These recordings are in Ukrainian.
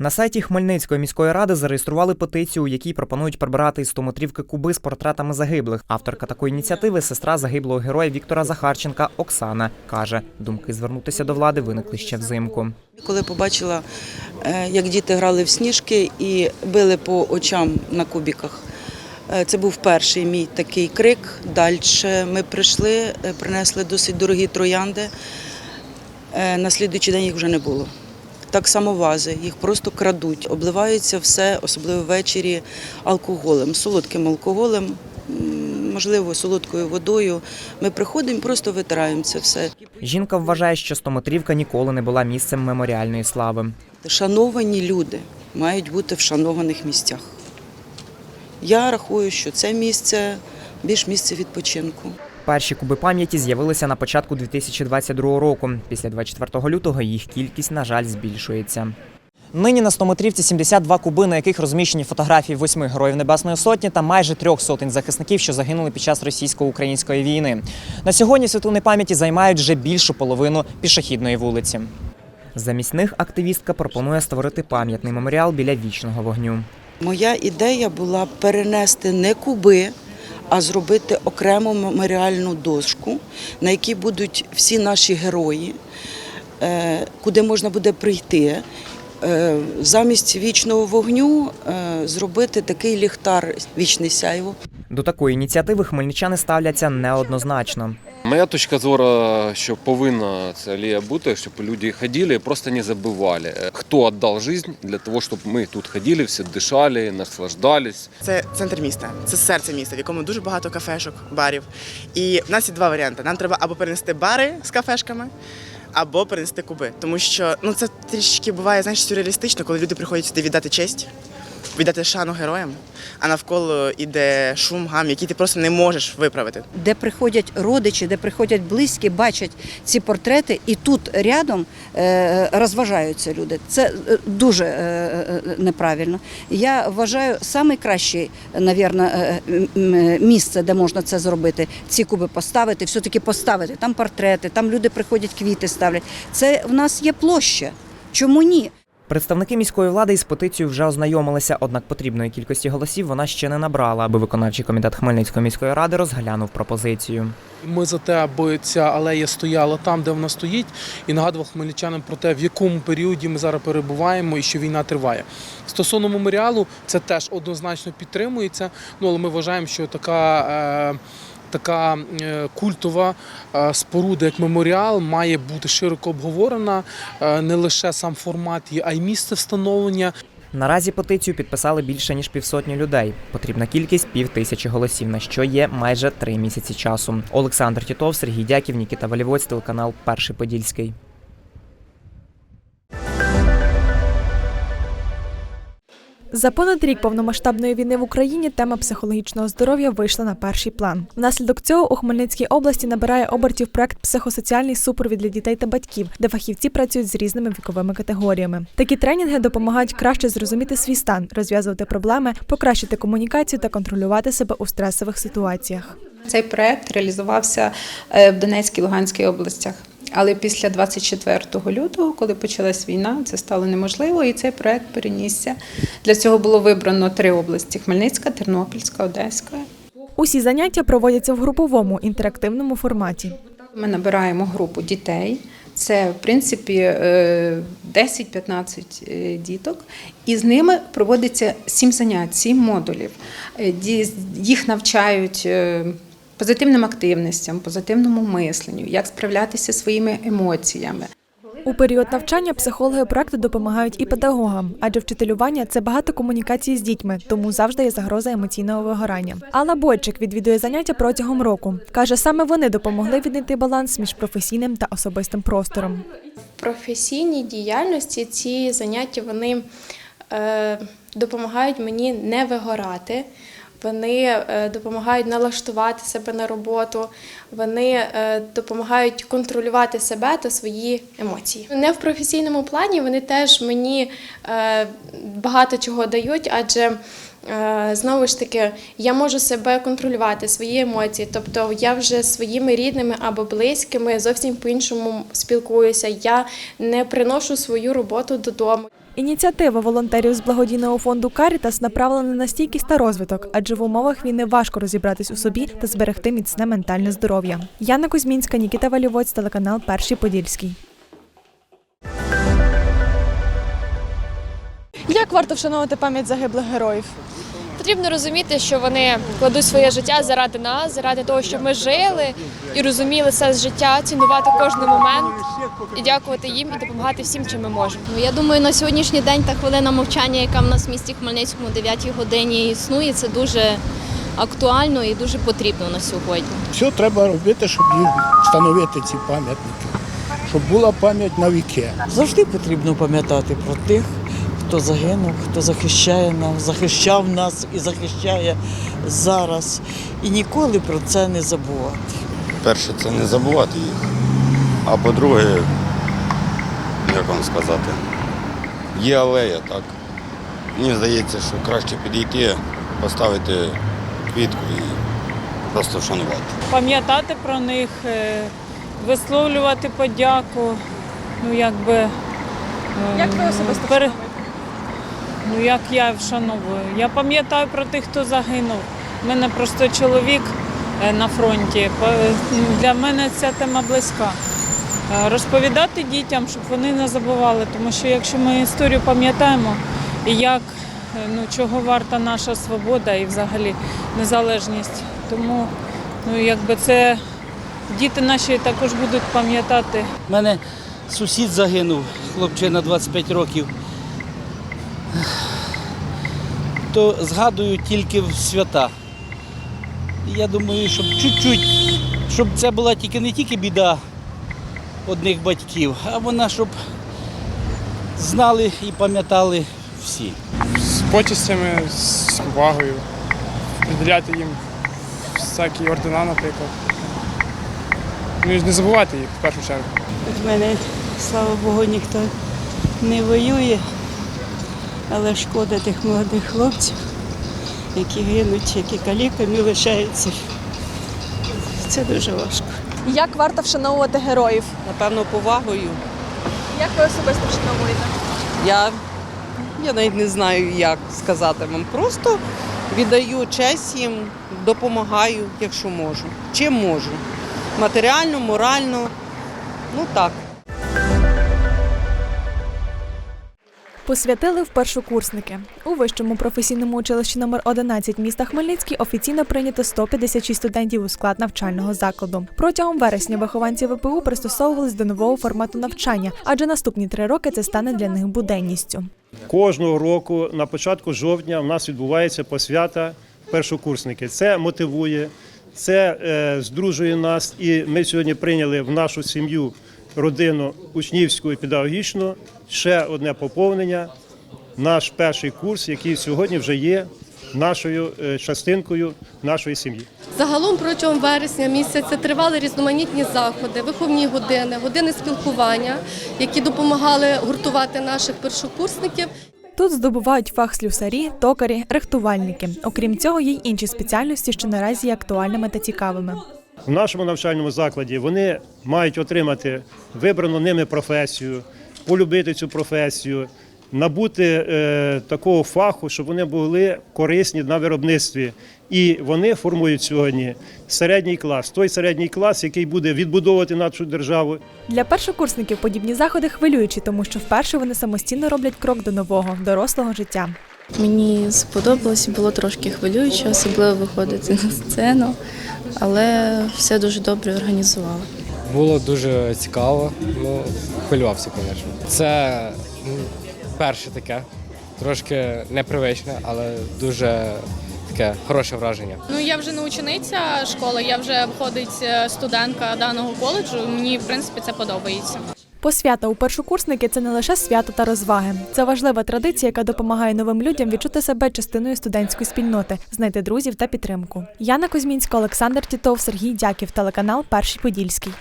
На сайті Хмельницької міської ради зареєстрували петицію, у якій пропонують прибирати із стомотрівки куби з портретами загиблих. Авторка такої ініціативи сестра загиблого героя Віктора Захарченка Оксана каже, думки звернутися до влади виникли ще взимку. Коли побачила, е, як діти грали в сніжки і били по очам на кубіках. Е, Це був перший мій такий крик. Далі ми прийшли, е, принесли досить дорогі троянди. На слідуючий день їх вже не було. Так само вази, їх просто крадуть, обливаються все, особливо ввечері, алкоголем, солодким алкоголем, можливо, солодкою водою. Ми приходимо, просто витираємо це все. Жінка вважає, що стомотрівка ніколи не була місцем меморіальної слави. Шановані люди мають бути в шанованих місцях. Я рахую, що це місце більш місце відпочинку. Перші куби пам'яті з'явилися на початку 2022 року. Після 24 лютого їх кількість, на жаль, збільшується. Нині на стометрівці 72 куби, на яких розміщені фотографії восьми героїв Небесної Сотні та майже трьох сотень захисників, що загинули під час російсько-української війни. На сьогодні світлини пам'яті займають вже більшу половину пішохідної вулиці. Замість них активістка пропонує створити пам'ятний меморіал біля вічного вогню. Моя ідея була перенести не куби, а зробити окрему меморіальну дошку, на якій будуть всі наші герої, е, куди можна буде прийти. Е, Замість вічного вогню е, зробити такий ліхтар вічний сяйво. До такої ініціативи хмельничани ставляться неоднозначно. Моя точка зору, що повинна ця алея бути, щоб люди ходили і просто не забували, хто віддав життя для того, щоб ми тут ходили, всі дишали, наслаждались. Це центр міста, це серце міста, в якому дуже багато кафешок, барів. І в нас є два варіанти: нам треба або перенести бари з кафешками, або перенести куби. Тому що ну це трішки буває знаєш, сюрреалістично, коли люди приходять сюди віддати честь, віддати шану героям, а навколо іде шум, гам, який ти просто не можеш виправити. де приходять родичі, де приходять близькі, бачать ці портрети, і тут рядом е, розважаються люди. Це е, дуже е, неправильно. Я вважаю, найкраще, місце, де можна це зробити, ці куби поставити, все-таки поставити. Там портрети, там люди приходять, квіти ставлять. Це в нас є площа. Чому ні? Представники міської влади із петицією вже ознайомилися, однак потрібної кількості голосів вона ще не набрала, аби виконавчий комітет Хмельницької міської ради розглянув пропозицію. Ми за те, аби ця алея стояла там, де вона стоїть, і нагадував хмельничанам про те, в якому періоді ми зараз перебуваємо і що війна триває. Стосовно меморіалу, це теж однозначно підтримується. Ну але ми вважаємо, що така. Е, Така е, культова е, споруда, як меморіал, має бути широко обговорена е, не лише сам формат, а й місце встановлення. Наразі петицію підписали більше ніж півсотні людей. Потрібна кількість пів тисячі голосів, на що є майже три місяці часу. Олександр Тітов, Сергій Дяків, Нікіта Валівоць, телеканал Перший Подільський. За понад рік повномасштабної війни в Україні тема психологічного здоров'я вийшла на перший план. Внаслідок цього у Хмельницькій області набирає обертів проект Психосоціальний супровід для дітей та батьків, де фахівці працюють з різними віковими категоріями. Такі тренінги допомагають краще зрозуміти свій стан, розв'язувати проблеми, покращити комунікацію та контролювати себе у стресових ситуаціях. Цей проект реалізувався е, в Донецькій Луганській областях. Але після 24 лютого, коли почалась війна, це стало неможливо, і цей проект перенісся. Для цього було вибрано три області: Хмельницька, Тернопільська, Одеська. Усі заняття проводяться в груповому інтерактивному форматі. Ми набираємо групу дітей. Це, в принципі, е, 10-15 е, діток, і з ними проводиться 7 занять, 7 модулів. Е, Їх навчають е, позитивним активностям, позитивному мисленню, як справлятися зі своїми емоціями. У період навчання психологи проекту допомагають і педагогам, адже вчителювання це багато комунікації з дітьми, тому завжди є загроза емоційного вигорання. Алла Бойчик відвідує заняття протягом року. каже, саме вони допомогли віднайти баланс між професійним та особистим простором. В професійній діяльності ці заняття вони е, допомагають мені не вигорати. Вони е, допомагають налаштувати себе на роботу, вони е, допомагають контролювати себе та свої емоції. Не в професійному плані вони теж мені е, багато чого дають, адже знову ж таки я можу себе контролювати, свої емоції. Тобто я вже своїми рідними або близькими зовсім по-іншому спілкуюся. Я не приношу свою роботу додому. Ініціатива волонтерів з благодійного фонду Карітас направлена на стійкість та розвиток, адже в умовах війни важко розібратись у собі та зберегти міцне ментальне здоров'я. Яна Кузьмінська, Нікіта Валівоць, телеканал Перший Подільський. Як варто вшановувати пам'ять загиблих героїв? Потрібно розуміти, що вони кладуть своє життя заради нас, заради того, щоб ми жили і розуміли сенс життя, цінувати кожен момент і дякувати їм і допомагати всім, чим ми можемо. Ну, я думаю, на сьогоднішній день та хвилина мовчання, яка в нас в місті Хмельницькому 9 годині існує, це дуже актуально і дуже потрібно на сьогодні. Все треба робити, щоб встановити ці пам'ятники, щоб була пам'ять на віки. Завжди потрібно пам'ятати про тих, хто загинув, хто захищає нас, захищав нас і захищає зараз. І ніколи про це не забувати. Перше, це не забувати їх. А по-друге, як вам сказати, є алея, так. Мені здається, що краще підійти, поставити квітку і просто вшанувати. пам'ятати про них, е, висловлювати подяку. Ну, якби. ем, Як ви особисто пере- Ну, як я вшановую. Я пам'ятаю про тих, хто загинув. У мене просто чоловік е, на фронті. Для мене ця тема близька. Е, Розповідати дітям, щоб вони не забували, тому що якщо ми історію пам'ятаємо, як е, ну, чого варта наша свобода і взагалі незалежність. Тому ну, якби це діти наші також будуть пам'ятати. У мене сусід загинув, хлопчина 25 років. То згадую тільки в свята. Я думаю, щоб чуть-чуть, щоб це була тільки не тільки біда одних батьків, а вона, щоб знали і пам'ятали всі. З почестями, з увагою, приділяти їм всякі ордена, наприклад. Ну і не забувати їх в першу чергу. У мене, слава Богу, ніхто не воює, але шкода тих молодих хлопців, які гинуть, які каліками лишаються. Це дуже важко. Як варто вшановувати героїв? Напевно, повагою. Як ви особисто вшановуєте? Я, я навіть не знаю, як сказати вам. Просто віддаю честь їм, допомагаю, якщо можу. Чим можу. Матеріально, морально. Ну так. Посвятили в першокурсники. У вищому професійному училищі номер 11 міста Хмельницький офіційно прийнято 156 студентів у склад навчального закладу. Протягом вересня вихованці ВПУ пристосовувались до нового формату навчання, адже наступні три роки це стане для них буденністю. Кожного року на початку жовтня в нас відбувається посвята першокурсники. Це мотивує, це е, здружує нас. І ми сьогодні прийняли в нашу сім'ю, родину учнівську і педагогічну ще одне поповнення. Наш перший курс, який сьогодні вже є нашою е, частинкою нашої сім'ї. Загалом протягом вересня місяця тривали різноманітні заходи, виховні години, години спілкування, які допомагали гуртувати наших першокурсників. Тут здобувають фах слюсарі, токарі, рихтувальники. Окрім цього, є й інші спеціальності, що наразі є актуальними та цікавими. В нашому навчальному закладі вони мають отримати вибрану ними професію, полюбити цю професію, набути е, такого фаху, щоб вони були корисні на виробництві. І вони формують сьогодні середній клас, той середній клас, який буде відбудовувати нашу державу Для першокурсників подібні заходи хвилюючі, тому що вперше вони самостійно роблять крок до нового дорослого життя. Мені сподобалось, було трошки хвилююче, особливо виходити на сцену, але все дуже добре організували. Було дуже цікаво, ну, хвилювався, звісно. Це ну, перше таке, трошки непривичне, але дуже таке хороше враження. Ну я вже не учениця школи, я вже входить е, студентка даного коледжу. Мені в принципі це подобається. Посвята у першокурсники це не лише свято та розваги. Це важлива традиція, яка допомагає новим людям відчути себе частиною студентської спільноти, знайти друзів та підтримку. Яна Кузьмінська, Олександр Тітов, Сергій Дяків, телеканал Перший Подільський.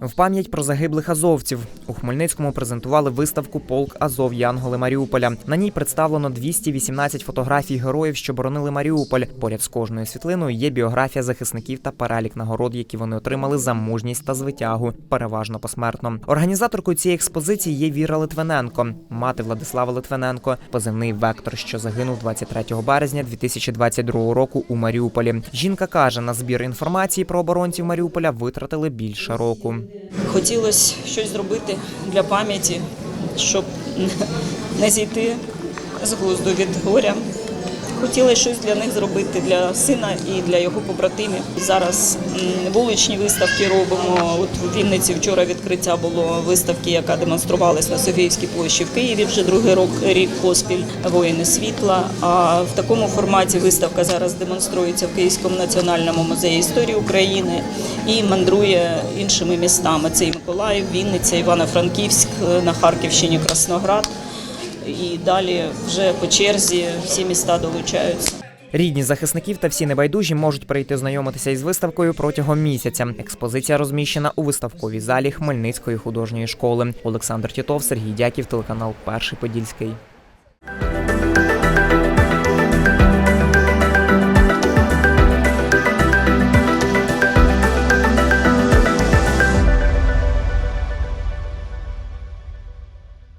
В пам'ять про загиблих азовців у Хмельницькому презентували виставку Полк Азов Янголи Маріуполя. На ній представлено 218 фотографій героїв, що боронили Маріуполь. Поряд з кожною світлиною є біографія захисників та перелік нагород, які вони отримали за мужність та звитягу, переважно посмертно. Організаторкою цієї експозиції є Віра Литвиненко, мати Владислава Литвиненко, позивний вектор, що загинув 23 березня 2022 року у Маріуполі. Жінка каже, на збір інформації про оборонців Маріуполя витратили більше року. Хотілося щось зробити для пам'яті, щоб не зійти з глузду від горя. Хотіла щось для них зробити для сина і для його побратимів. Зараз вуличні виставки робимо. От у Вінниці вчора відкриття було виставки, яка демонструвалась на Софіївській площі в Києві вже другий рок рік поспіль воїни світла. А в такому форматі виставка зараз демонструється в Київському національному музеї історії України і мандрує іншими містами. Це і Миколаїв, Вінниця, Івано-Франківськ, на Харківщині, Красноград. І далі вже по черзі всі міста долучаються. Рідні захисників та всі небайдужі можуть прийти знайомитися із виставкою протягом місяця. Експозиція розміщена у виставковій залі Хмельницької художньої школи. Олександр Тітов, Сергій Дяків, телеканал Перший Подільський.